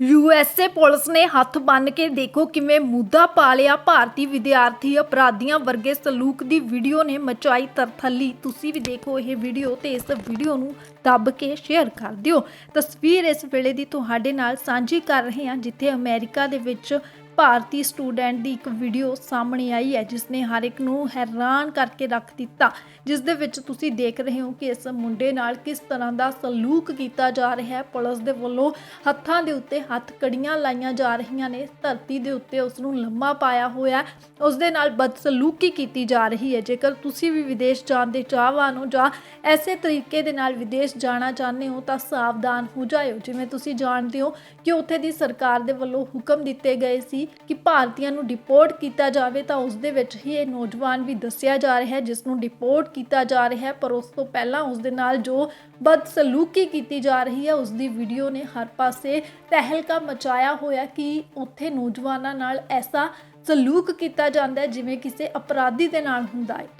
USA police ਨੇ ਹੱਥ ਬੰਨ ਕੇ ਦੇਖੋ ਕਿਵੇਂ ਮੁੱਦਾ ਪਾ ਲਿਆ। ਭਾਰਤੀ ਵਿਦਿਆਰਥੀ ਅਪਰਾਧੀਆਂ ਵਰਗੇ ਸਲੂਕ ਦੀ ਵੀਡੀਓ ਨੇ ਮਚਾਈ ਤਰਥੱਲੀ। ਤੁਸੀਂ ਵੀ ਦੇਖੋ ਇਹ ਵੀਡੀਓ ਤੇ ਇਸ ਵੀਡੀਓ ਨੂੰ ਦੱਬ ਕੇ ਸ਼ੇਅਰ ਕਰ ਦਿਓ। ਤਸਵੀਰ ਇਸ ਵੇਲੇ ਦੀ ਤੁਹਾਡੇ ਨਾਲ ਸਾਂਝੀ ਕਰ ਰਹੇ ਹਾਂ, ਜਿੱਥੇ ਅਮਰੀਕਾ ਦੇ ਵਿੱਚ ਭਾਰਤੀ ਸਟੂਡੈਂਟ ਦੀ ਇੱਕ ਵੀਡੀਓ ਸਾਹਮਣੇ ਆਈ ਹੈ ਜਿਸ ਨੇ ਹਰ ਇੱਕ ਨੂੰ ਹੈਰਾਨ ਕਰਕੇ ਰੱਖ ਦਿੱਤਾ। ਜਿਸ ਦੇ ਵਿੱਚ ਤੁਸੀਂ ਦੇਖ ਰਹੇ ਹੋ ਕਿ ਇਸ ਮੁੰਡੇ ਨਾਲ ਕਿਸ ਤਰ੍ਹਾਂ ਦਾ ਸਲੂਕ ਕੀਤਾ ਜਾ ਰਿਹਾ ਹੈ। ਪੁਲਿਸ ਦੇ ਵੱਲੋਂ ਹੱਥਾਂ ਦੇ ਉੱਤੇ ਹੱਥ ਕੜੀਆਂ ਲਾਈਆਂ ਜਾ ਰਹੀਆਂ ਨੇ। ਧਰਤੀ ਦੇ ਉੱਤੇ ਉਸ ਨੂੰ ਲੰਮਾ ਪਾਇਆ ਹੋਇਆ ਹੈ। ਉਸ ਦੇ ਨਾਲ ਬਦਸਲੂਕੀ ਕੀਤੀ ਜਾ ਰਹੀ ਹੈ। ਜੇਕਰ ਤੁਸੀਂ ਵੀ ਵਿਦੇਸ਼ ਜਾਣ ਦੇ ਚਾਹਵਾਨ ਹੋ ਜਾਂ ਐਸੇ ਤਰੀਕੇ ਦੇ ਨਾਲ ਵਿਦੇਸ਼ ਜਾਣਾ ਚਾਹੁੰਦੇ ਹੋ, ਤਾਂ ਸਾਵਧਾਨ ਹੋ ਜਾਇਓ। ਜਿਵੇਂ ਤੁਸੀਂ ਜਾਣਦੇ ਹੋ ਕਿ ਉੱਥੇ ਦੀ ਸਰਕਾਰ ਦੇ ਵੱਲੋਂ ਹੁਕਮ ਦਿੱਤੇ ਗਏ ਸੀ ਕਿ ਭਾਰਤੀਆਂ ਨੂੰ ਡਿਪੋਰਟ ਕੀਤਾ ਜਾਵੇ ਤਾਂ ਉਸ ਦੇ ਵਿੱਚ ਹੀ ਇਹ ਨੌਜਵਾਨ ਵੀ ਦੱਸਿਆ ਜਾ ਰਿਹਾ ਹੈ ਜਿਸ ਨੂੰ ਡਿਪੋਰਟ ਕੀਤਾ ਜਾ ਰਿਹਾ ਹੈ, ਪਰ ਉਸ ਤੋਂ ਪਹਿਲਾਂ ਉਸ ਦੇ ਨਾਲ ਜੋ ਬਦਸਲੂਕੀ ਕੀਤੀ ਜਾ ਰਹੀ ਹੈ ਉਸ ਦੀ ਵੀਡੀਓ ਨੇ ਹਰ ਪਾਸੇ ਤਹਿਲਕਾ ਮਚਾਇਆ ਹੋਇਆ ਕਿ ਉੱਥੇ ਨੌਜਵਾਨਾਂ ਨਾਲ ਐਸਾ ਸਲੂਕ ਕੀਤਾ ਜਾਂਦਾ ਹੈ, ਜਿਵੇਂ ਕਿਸੇ ਅਪਰਾਧੀ ਦੇ ਨਾਲ ਹੁੰਦਾ ਹੈ।